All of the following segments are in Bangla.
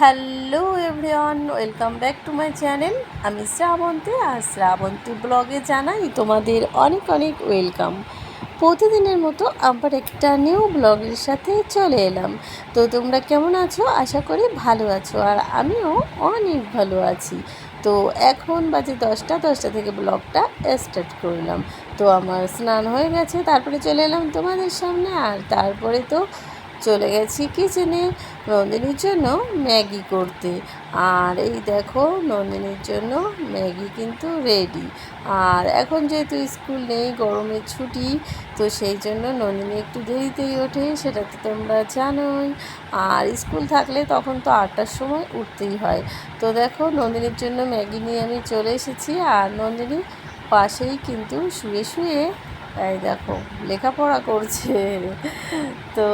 Hello everyone, welcome back to my channel. আমি শ্রাবন্তী, আর শ্রাবন্তী ব্লগে জানাই তোমাদের অনেক অনেক ওয়েলকাম। প্রতিদিনের মতো আবার একটা নিউ ব্লগের সাথে চলে এলাম। তো তোমরা কেমন আছো? আশা করি ভালো আছো, আর আমিও অনেক ভালো আছি। তো এখন বাজে দশটা দশটা থেকে ব্লগটা স্টার্ট করলাম। তো আমার স্নান হয়ে গেছে, তারপরে চলে এলাম তোমাদের সামনে, আর তারপরে তো চলে গেছি কিচেনে নন্দিনীর জন্য ম্যাগি করতে। আর এই দেখো নন্দিনীর জন্য ম্যাগি কিন্তু রেডি আর এখন যেহেতু স্কুল নেই, গরমের ছুটি, তো সেই জন্য নন্দিনী একটু দেরিতেই ওঠে, সেটা তো তোমরা জানোই। আর স্কুল থাকলে তখন তো আটটার সময় উঠতেই হয়। তো দেখো নন্দিনীর জন্য ম্যাগি নিয়ে আমি চলে এসেছি, আর নন্দিনী পাশেই কিন্তু শুয়ে শুয়ে, এই দেখো লেখাপড়া করছে। তো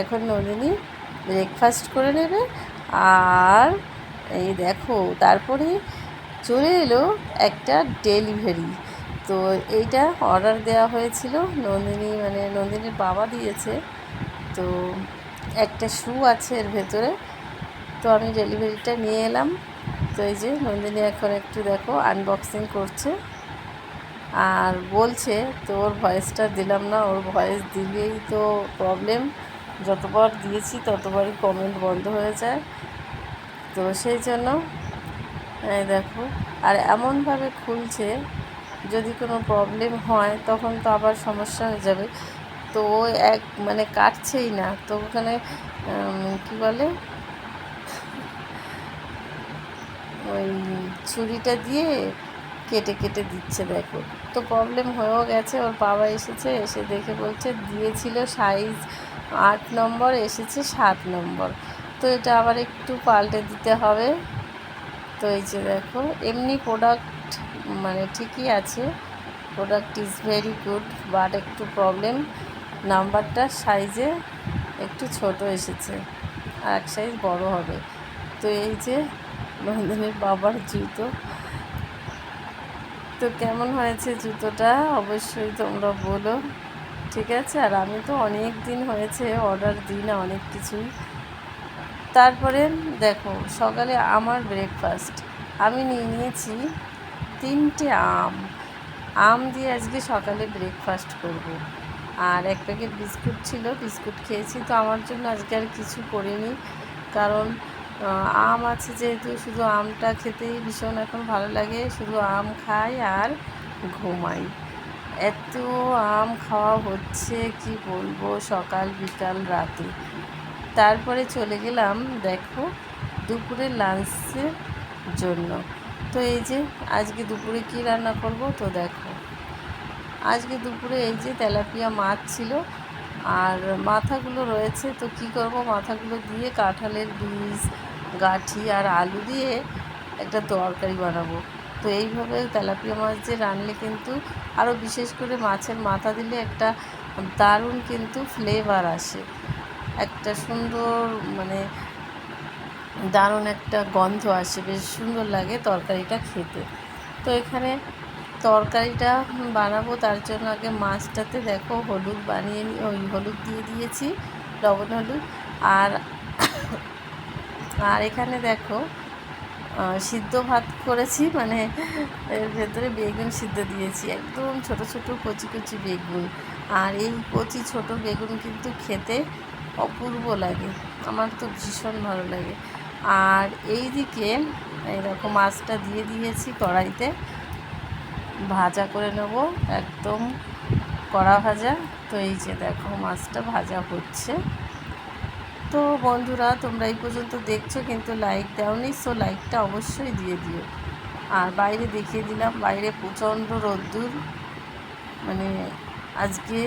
এখন নন্দিনী ব্রেকফাস্ট করে নেবে আর এই দেখো, তারপরে চলে এলো একটা ডেলিভারি তো এইটা অর্ডার দেওয়া হয়েছিল নন্দিনী মানে নন্দিনীর বাবা দিয়েছে। তো একটা শু আছে এর ভেতরে। তো আমি ডেলিভারিটা নিয়ে এলাম। তো এই যে নন্দিনী এখন একটু দেখো আনবক্সিং করছে। আর বলছে তো ওর ভয়েসটা দিলাম না, ওর ভয়েস দিলেই তো প্রবলেম যতবার দিয়েছি, ততবারই কমেন্ট বন্ধ হয়ে যায়। তো সেই জন্য দেখো, আর এমনভাবে খুলছে, যদি কোনো প্রবলেম হয়, তখন তো আবার সমস্যা হয়ে যাবে। তো ও এক মানে কাটছেই না। তো ওখানে কী বলে? ওই ছুরিটা দিয়ে কেটে কেটে দিচ্ছে, দেখো। তো প্রবলেম হয়েও গেছে, ওর বাবা এসেছে, এসে দেখে বলছে, দিয়েছিল সাইজ আট নম্বর, এসেছে সাত নম্বর। তো এটা আবার একটু পাল্টে দিতে হবে। তো এই যে দেখো, এমনি প্রোডাক্ট মানে ঠিকই আছে। Product is very good but একটু প্রবলেম নাম্বারটা সাইজে একটু ছোট এসেছে, আর এক সাইজ বড় হবে। তো এই যে নন্দিনীর বাবার জুতো। তো কেমন হয়েছে জুতোটা? অবশ্যই তোমরা বলো। ঠিক আছে, আর আমি তো অনেক দিন হয়েছে অর্ডার দিই না অনেক কিছুই। তারপরে দেখো, সকালে আমার ব্রেকফাস্ট আমি নিয়ে নিয়েছি তিনটে আম। আম দিয়ে আজকে সকালে ব্রেকফাস্ট করব। আর এক প্যাকেট বিস্কুট ছিল, বিস্কুট খেয়েছি, তো আমার জন্য আজকে আর কিছু করিনি। কারণ আম আছে যেহেতু, শুধু আমটা খেতেই ভীষণ এখন ভালো লাগে, শুধু আম খাই আর ঘুমাই। এত আম খাওয়া হচ্ছে, কি বলব, সকাল, বিকাল, রাতে। তারপরে চলে গেলাম, দেখো, দুপুরে লাঞ্চের জন্য। তো এই যে, আজকে দুপুরে কি রান্না করব? তো দেখো, আজকে দুপুরে এই যে তেলাপিয়া মাছ ছিল, আর মাথাগুলো রয়েছে, তো কি করব? মাথাগুলো দিয়ে কাঁঠালের বীজ, গাঠি আর আলু দিয়ে একটা তরকারি বানাবো। তো এইভাবে তেলাপিয়া মাছ দিয়ে রানলে কিন্তু আরও বিশেষ করে মাছের মাথা দিলে একটা দারুণ কিন্তু ফ্লেভার আসে। একটা সুন্দর মানে দারুণ একটা গন্ধ আসে, বেশ সুন্দর লাগে তরকারিটা খেতে। তো এখানে তরকারিটা বানাবো, তার জন্য আগে মাছটাতে দেখো হলুদ বানিয়ে ওই হলুদ দিয়ে দিয়েছি, লবণ হলুদ। আর আর এখানে দেখো সিদ্ধ ভাত করেছি মানে এর ভেতরে বেগুন সিদ্ধ দিয়েছি। একদম ছোট ছোট কচি কচি বেগুন। আর এই কচি ছোট বেগুন কিন্তু খেতে অপূর্ব লাগে। আমার তো ভীষণ ভালো লাগে। আর এই দিকে এইরকম মাছটা দিয়ে দিয়েছি কড়াইতে। ভাজা করে নেব, একদম কড়া ভাজা। তো এই যে দেখো মাছটা ভাজা হচ্ছে। তো বন্ধুরা, তোমরা এই পর্যন্ত দেখছ, কিন্তু লাইক দাওনি সো লাইকটা অবশ্যই দিয়ে দিও। আর বাইরে দেখিয়ে দিলাম, বাইরে প্রচণ্ড রোদ্দুর। মানে আজকে,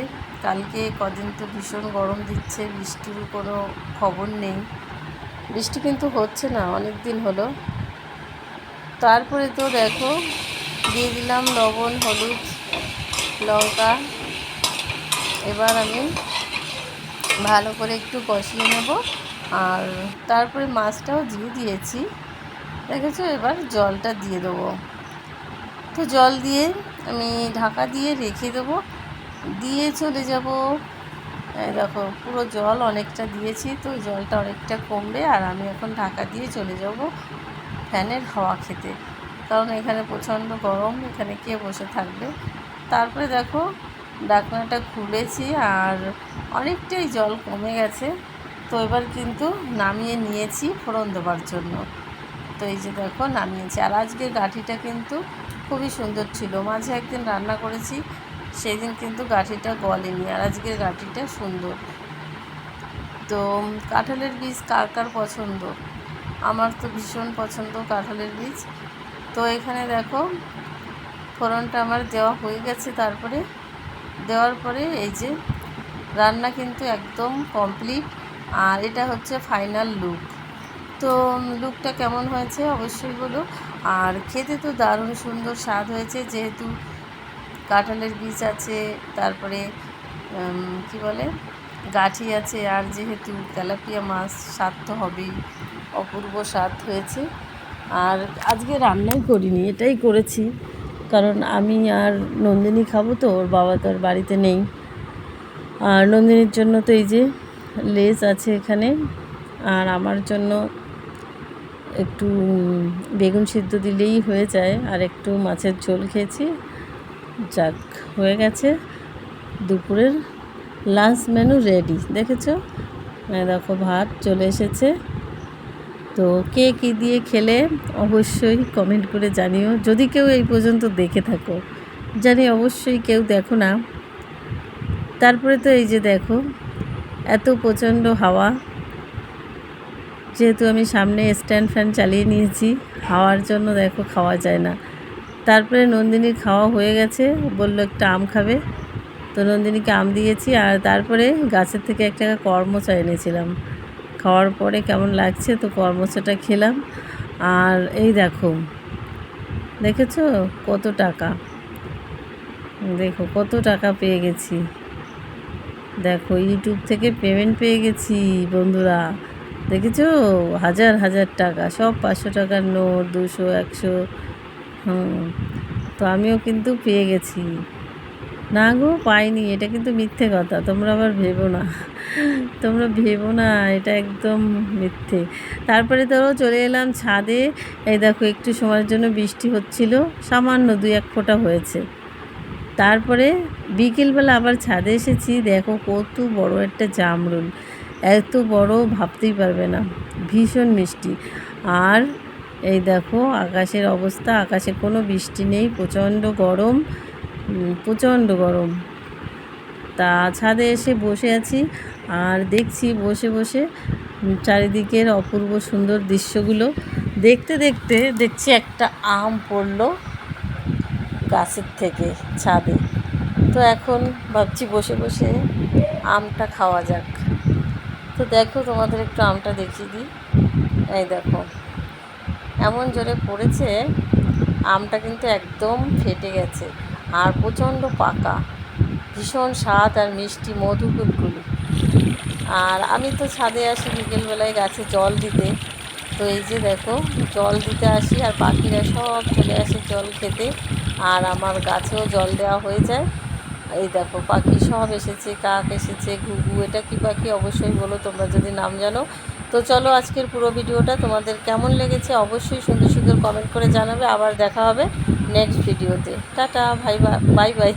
কালকে কদিন তো ভীষণ গরম দিচ্ছে, বৃষ্টির কোনো খবর নেই। বৃষ্টি কিন্তু হচ্ছে না, অনেক দিন হলো। তারপরে তো দেখো, দিয়ে দিলাম লবণ, হলুদ, লঙ্কা। এবার আমি ভালো করে একটু কষিয়ে নেব। আর তারপরে মাছটাও দিয়ে দিয়েছি। দেখেছ? এবার জলটা দিয়ে দেবো। তো জল দিয়ে আমি ঢাকা দিয়ে রেখে দেবো। দিয়ে চলে যাব। দেখো, পুরো জল অনেকটা দিয়েছি তো জলটা অনেকটা কমবে। আর আমি এখন ঢাকা দিয়ে চলে যাব ফ্যানের হাওয়া খেতে। কারণ এখানে প্রচণ্ড গরম, এখানে কে বসে থাকবে? তারপরে দেখো ডাকনাটা খুলেছি আর অনেকটাই জল কমে গেছে। তো এবার কিন্তু নামিয়ে নিয়েছি ফোড়ন দেওয়ার জন্য। তো এই যে দেখো, নামিয়েছি। আর আজকের গাঠিটা কিন্তু খুবই সুন্দর ছিল। মাঝে একদিন রান্না করেছি সেই দিন কিন্তু গাঠিটা গলেনি। আর আজকের গাঠিটা সুন্দর। তো কাঁঠালের বীজ কার কার পছন্দ? আমার তো ভীষণ পছন্দ কাঁঠালের বীজ। তো এখানে দেখো, ফোড়নটা আমার দেওয়া হয়ে গেছে। তারপরে দেওয়ার পরে এই যে রান্না কিন্তু একদম কমপ্লিট আর এটা হচ্ছে ফাইনাল লুক তো লুকটা কেমন হয়েছে অবশ্যই বলো। আর খেতে তো দারুণ সুন্দর স্বাদ হয়েছে, যেহেতু কাঁঠালের বীজ আছে, তারপরে কি বলে, গাঠি আছে, আর যেহেতু তেলাপিয়া মাছ, স্বাদ তো হবেই, অপূর্ব স্বাদ হয়েছে। আর আজকে রান্নাই করিনি, এটাই করেছি। কারণ আমি আর নন্দিনী খাব তো, ওর বাবা তো বাড়িতে নেই। আর নন্দিনীর জন্য তো এই যে লেস আছে এখানে। আর আমার জন্য একটু বেগুন সিদ্ধ দিলেই হয়ে যায়। আর একটু মাছের ঝোল খেয়েছি। যাক, হয়ে গেছে। দুপুরের লাঞ্চ মেনু রেডি, দেখেছ? দেখো, ভাত চলে এসেছে। তো কে কী দিয়ে খেলে অবশ্যই কমেন্ট করে জানিও। যদি কেউ এই পর্যন্ত দেখে থাকো, জানি অবশ্যই কেউ দেখো না। তারপরে তো এই যে দেখো, এত প্রচণ্ড হাওয়া। যেহেতু আমি সামনে স্ট্যান্ড ফ্যান চালিয়ে নিয়েছি, হাওয়ার জন্য দেখো খাওয়া যায় না। তারপরে নন্দিনীর খাওয়া হয়ে গেছে, বলল একটা আম খাবে। তো নন্দিনীকে আম দিয়েছি আর তারপরে গাছের থেকে একটা কর্মচা এনেছিলাম। খাওয়ার পরে কেমন লাগছে তো কর্মচাটা খেলাম। আর এই দেখো, দেখেছ? কত টাকা। দেখো, কত টাকা পেয়ে গেছি। দেখো, ইউটিউব থেকে পেমেন্ট পেয়ে গেছি, বন্ধুরা। দেখেছ? হাজার হাজার টাকা। সব পাঁচশো টাকার নোট, দুশো, একশো। হুম, তো আমিও কিন্তু পেয়ে গেছি। না গো, পাইনি। এটা কিন্তু মিথ্যে কথা। তোমরা আবার ভেবো না। তোমরা ভেবো না, এটা একদম মিথ্যে। তারপরে ধরো চলে এলাম ছাদে। এই দেখো, একটু সময়ের জন্য বৃষ্টি হচ্ছিল। সামান্য দুই এক ফোঁটা হয়েছে। তারপরে বিকেলবেলা আবার ছাদে এসেছি। দেখো, কত বড় একটা জামরুল। এত বড়, ভাবতেই পারবে না। ভীষণ মিষ্টি। আর এই দেখো, আকাশের অবস্থা। আকাশে কোনো বৃষ্টি নেই, প্রচণ্ড গরম। প্রচণ্ড গরম। তা ছাদে এসে বসে আছি আর দেখছি বসে বসে চারিদিকের অপূর্ব সুন্দর দৃশ্যগুলো। দেখতে দেখতে দেখছি একটা আম পড়ল গাছের থেকে, ছাদে। তো এখন ভাবছি বসে বসে আমটা খাওয়া যাক। তো দেখো তোমাদের একটু আমটা দেখিয়ে দিই। এই দেখো, এমন জোরে পড়েছে, আমটা কিন্তু একদম ফেটে গেছে। আর প্রচণ্ড পাকা। ভীষণ স্বাদ আর মিষ্টি মধু কুলকুলি আর আমি তো ছাদে আসি বিকেলবেলায় গাছে জল দিতে। তো এই যে দেখো, জল দিতে আসি আর পাখিরা সব চলে আসে জল খেতে। আর আমার গাছেও জল দেওয়া হয়ে যায়। এই দেখো, পাখি সব এসেছে, কাক এসেছে, ঘুঘু, এটা কি পাখি? অবশ্যই বলো, তোমরা যদি নাম জানো। তো চলো আজকের পুরো ভিডিওটা তোমাদের কেমন লেগেছে অবশ্যই সুন্দর সুন্দর কমেন্ট করে জানাবে। আবার দেখা হবে নেক্সট ভিডিওতে। টাটা, ভাই বাই বাই